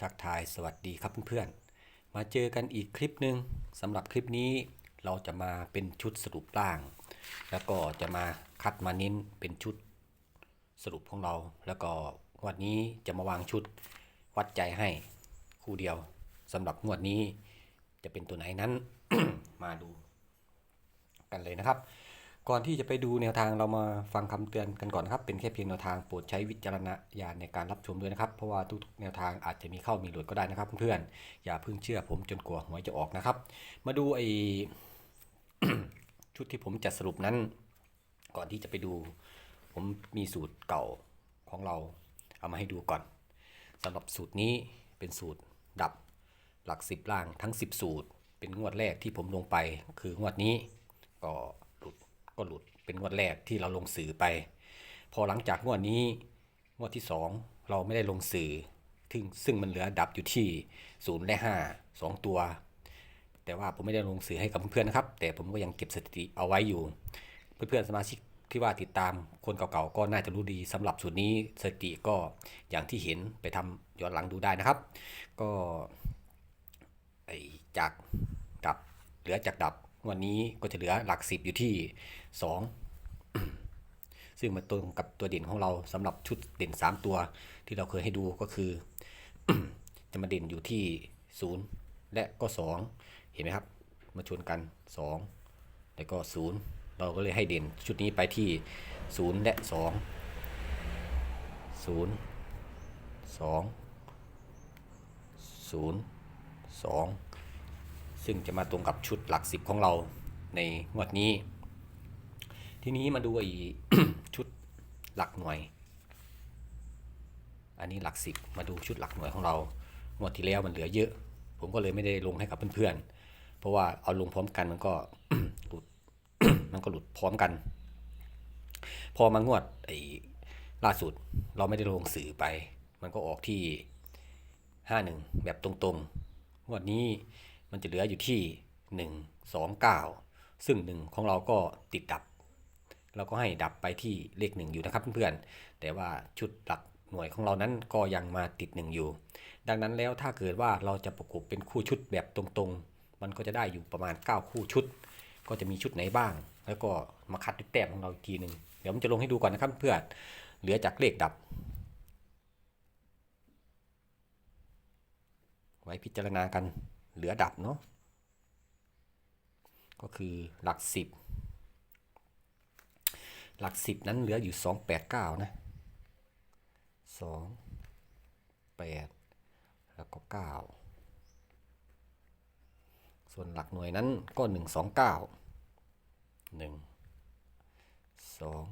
ทักทายสวัสดีครับเพื่อนๆ มาเจอกันอีกคลิปหนึ่งสำหรับคลิปนี้เราจะมาเป็นชุดสรุปร่าง แล้วก็จะมาคัดมาเน้นเป็นชุดสรุปของเรา แล้วก็งวดนี้จะมาวางชุดวัดใจให้คู่เดียวสำหรับงวดนี้จะเป็นตัวไหนนั้นมาดูกันเลยนะครับ ก่อนที่จะไปดูแนวทางเรามาฟังคำเตือนกันก่อนนะครับ เป็นแค่เพียงแนวทางโปรดใช้วิจารณญาณในการรับชมด้วยนะครับ เพราะว่าทุกๆแนวทางอาจจะมีเข้ามีหลุดก็ได้นะครับ เพื่อนๆอย่าเพิ่งเชื่อผมจนกลัวหวยจะออกนะครับ มาดูไอชุดที่ผมจัดสรุปนั้น ก่อนที่จะไปดู ผมมีสูตรเก่าของเราเอามาให้ดูก่อนสำหรับสูตรนี้เป็นสูตรดับหลักสิบล่างทั้ง 10 สูตร เป็นงวดแรกที่ผมลงไปคืองวดนี้ก็ ก็หลุดเป็นงวดแรกที่เราลงสื่อไป พอหลังจากงวดนี้งวดที่ 2 เราไม่ได้ลงสื่อซึ่งซึ่งมันเหลือดับอยู่ที่0และ5 2 ตัว แต่ว่าผมไม่ได้ลงสื่อให้กับเพื่อนๆนะครับ แต่ผมก็ยังเก็บสถิติเอาไว้อยู่ เพื่อนๆสมาชิกที่ว่าติดตามคนเก่าๆก็น่าจะรู้ดีสำหรับสูตรนี้สถิติก็อย่างที่เห็นไปทำย้อนหลังดูได้นะครับ ก็จากดับเหลือจากดับ วันนี้ก็จะเหลือหลักสิบอยู่ที่2ซึ่งมันตรงกับตัวเด่นของเราสำหรับชุดเด่น 3 ตัวที่เราเคยให้ดูก็คือ จะมาเด่นอยู่ที่ 0 และก็ 2 เห็นไหมครับ มาชนกัน 2 แล้วก็ 0 เราก็เลยให้เด่นชุดนี้ไปที่ 0 และ 2 0 2 0 2 ซึ่งจะมาตรงกับชุดหลักสิบของเราในงวดนี้ ทีนี้มาดูไอ้ชุดหลักหน่วย อันนี้หลักสิบมาดูชุดหลักหน่วยของเรางวดที่แล้วมันเหลือเยอะ ผมก็เลยไม่ได้ลงให้กับเพื่อนๆ เพราะว่าเอาลงพร้อมกันมันก็หลุดมันก็หลุดพร้อมกัน พอมางวดไอ้ล่าสุดเราไม่ได้ลงสื่อไป มันก็ออกที่ห้าหนึ่งแบบตรงๆงวดนี้ มันจะเหลืออยู่ที่หนึ่งสองเก้าซึ่งหนึ่งของเราก็ติดดับ เราก็ให้ดับไปที่เลขหนึ่งอยู่นะครับเพื่อนๆ แต่ว่าชุดหลักหน่วยของเรานั้นก็ยังมาติดหนึ่งอยู่ ดังนั้นแล้วถ้าเกิดว่าเราจะประกบเป็นคู่ชุดแบบตรงๆ มันก็จะได้อยู่ประมาณ 9 คู่ชุด ก็จะมีชุดไหนบ้าง แล้วก็มาคัดด้วยแต้มของเราอีกทีหนึ่งเดี๋ยวผมจะลงให้ดูก่อนนะครับเพื่อนเหลือจากเลขดับไว้พิจารณากัน เหลือดับเนาะก็คือหลักสิบหลักสิบนั้นเหลืออยู่สองแปดเก้านะสองแปดแล้วก็เก้าส่วนหลักหน่วยนั้นก็หนึ่งสองเก้าหนึ่งสอง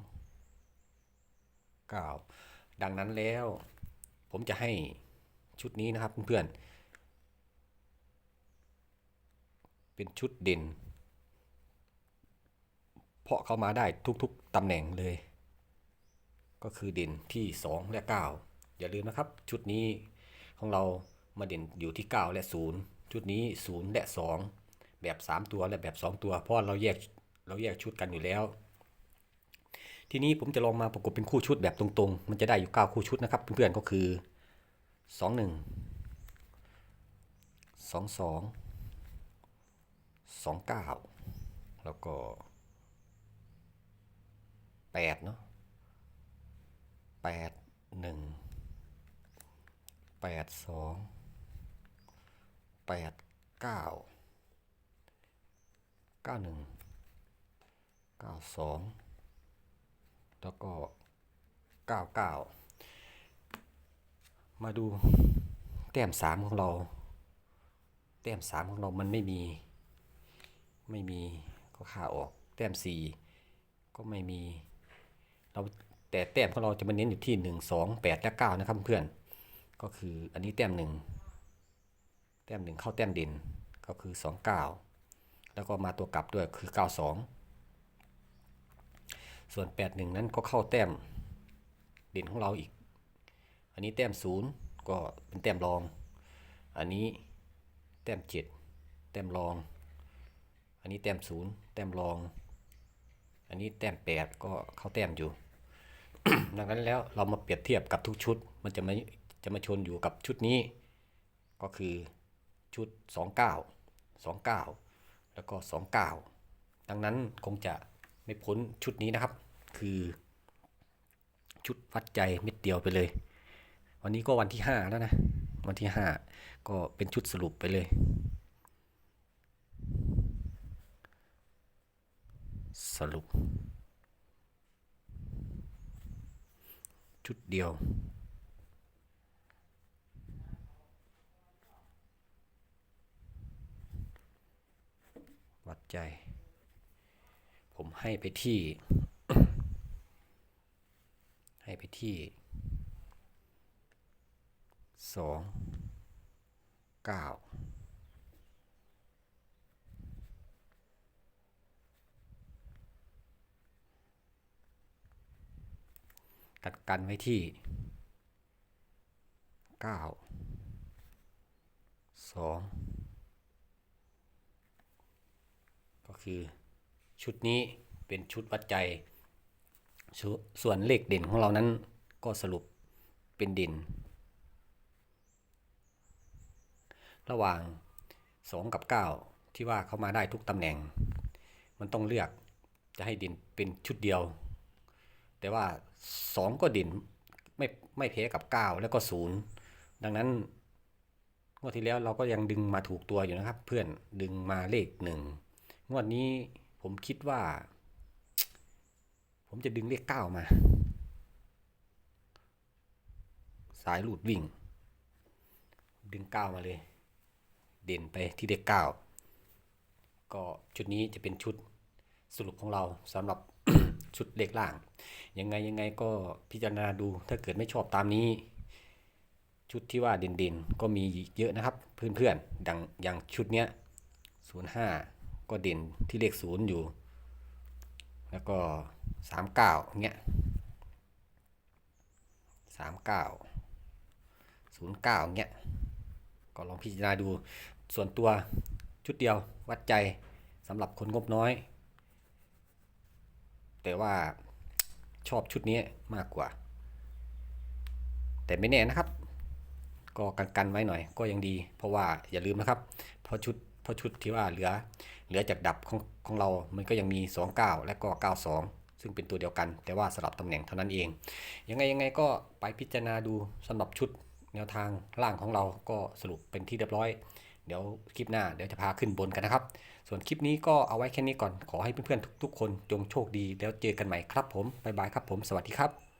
เก้าดังนั้นแล้วผมจะให้ชุดนี้นะครับเพื่อนๆ เป็นชุดเด่น เพราะเขามาได้ทุกๆตำแหน่งเลย ก็คือเด่นที่ 2 และ 9 อย่าลืมนะครับ ชุดนี้ของเรามาเด่นอยู่ที่ 9 และ 0 ชุดนี้ 0 และ 2 แบบ 3 ตัวและแบบ 2 ตัว เพราะเราแยกเราแยกชุดกันอยู่แล้ว ทีนี้ผมจะลองมาประกบเป็นคู่ชุดแบบตรงๆ มันจะได้อยู่ 9 คู่ชุดนะครับ เพื่อนๆก็คือ 2 1 2 2 2 9 แล้วก็แปดเนาะแปดหนึ่งแปดสองแปดเก้าเก้าหนึ่งเก้าสองแล้วก็เก้าเก้ามาดูแต้มสามของเรา แต้มสามของเรามันไม่มี ไม่มีก็ค่าออก แต้มสี่ก็ไม่มี เราแต่แต้มของเราจะมาเน้นอยู่ที่หนึ่งสองแปดและเก้านะครับเพื่อนก็คืออันนี้แต้มหนึ่งแต้มหนึ่งเข้าแต้มด่นก็คือสองเก้าแล้วก็มาตัวกลับด้วยคือเก้าสองส่วนแปดหนึ่งนั้นก็เข้าแต้มด่นของเราอีก อันนี้แต้มศูนย์ก็เป็นแต้มรอง อันนี้แต้มเจ็ดแต้มรอง อันนี้แต้มศูนย์แต้มรอง อันนี้แต้มแปดก็เข้าแต้มอยู่ ดังนั้นแล้วเรามาเปรียบเทียบกับทุกชุด มันจะไม่จะมาชนอยู่กับชุดนี้ ก็คือชุด 29 29 แล้วก็ 29 ดังนั้นคงจะไม่พ้นชุดนี้นะครับ คือชุดวัดใจเม็ดเดียวไปเลย วันนี้ก็วันที่ 5 แล้วนะ วันที่ 5 ก็เป็นชุดสรุปไปเลย สรุป ชุดเดียว วัดใจ ผมให้ไปที่ ให้ไปที่สองเก้า กันกันไว้ที่เก้าสองก็คือชุดนี้เป็นชุดวัดใจสส่วนเลขเด่นของเรานั้นก็สรุปเป็นเด่น ระหว่าง 2 กับ 9 ที่ว่าเขามาได้ทุกตำแหน่ง มันต้องเลือกจะให้เด่นเป็นชุดเดียว แต่ว่า 2ก็เด่นไม่ไม่แพ้กับ9แล้วก็0ดังนั้นงวดที่แล้วเราก็ยังดึงมาถูกตัวอยู่นะครับ เพื่อนดึงมาเลขหนึ่งงวดนี้ผมคิดว่า ผมจะดึงเลขเก้ามา สายหลุดวิ่ง ดึงเก้ามาเลย เด่นไปที่เลขเก้าก็ชุดนี้จะเป็นชุดสรุปของเราสำหรับ ชุดเลขล่าง ยังไงยังไงก็พิจารณาดูถ้าเกิดไม่ชอบตามนี้ ชุดที่ว่าเด่นๆ ก็มีเยอะนะครับ เพื่อนๆดังอย่างชุดเนี้ย05ก็เด่นที่เลขศูนย์อยู่ แล้วก็39เงี้ย39 09เงี้ยก็ลองพิจารณาดูส่วนตัวชุดเดียววัดใจสำหรับคนงบน้อย แต่ว่าชอบชุดนี้มากกว่า แต่ไม่แน่นะครับ ก็กันกันไว้หน่อยก็ยังดี เพราะว่าอย่าลืมนะครับ เพราะชุดเพราะชุดที่ว่าเหลือเหลือจากดับของของเรา มันก็ยังมี 29 และก็ 92 ซึ่งเป็นตัวเดียวกัน แต่ว่าสลับตำแหน่งเท่านั้นเอง ยังไงยังไงก็ไปพิจารณาดูสำหรับชุดแนวทางล่างของเราก็สรุปเป็นที่เรียบร้อย เดี๋ยวคลิปหน้าเดี๋ยวจะพาขึ้นบนกันนะครับ ส่วนคลิปนี้ก็เอาไว้แค่นี้ก่อนขอให้เพื่อนๆทุก ๆ คนจงโชคดีแล้วเจอกันใหม่ครับผมบ๊ายบายครับผมสวัสดีครับ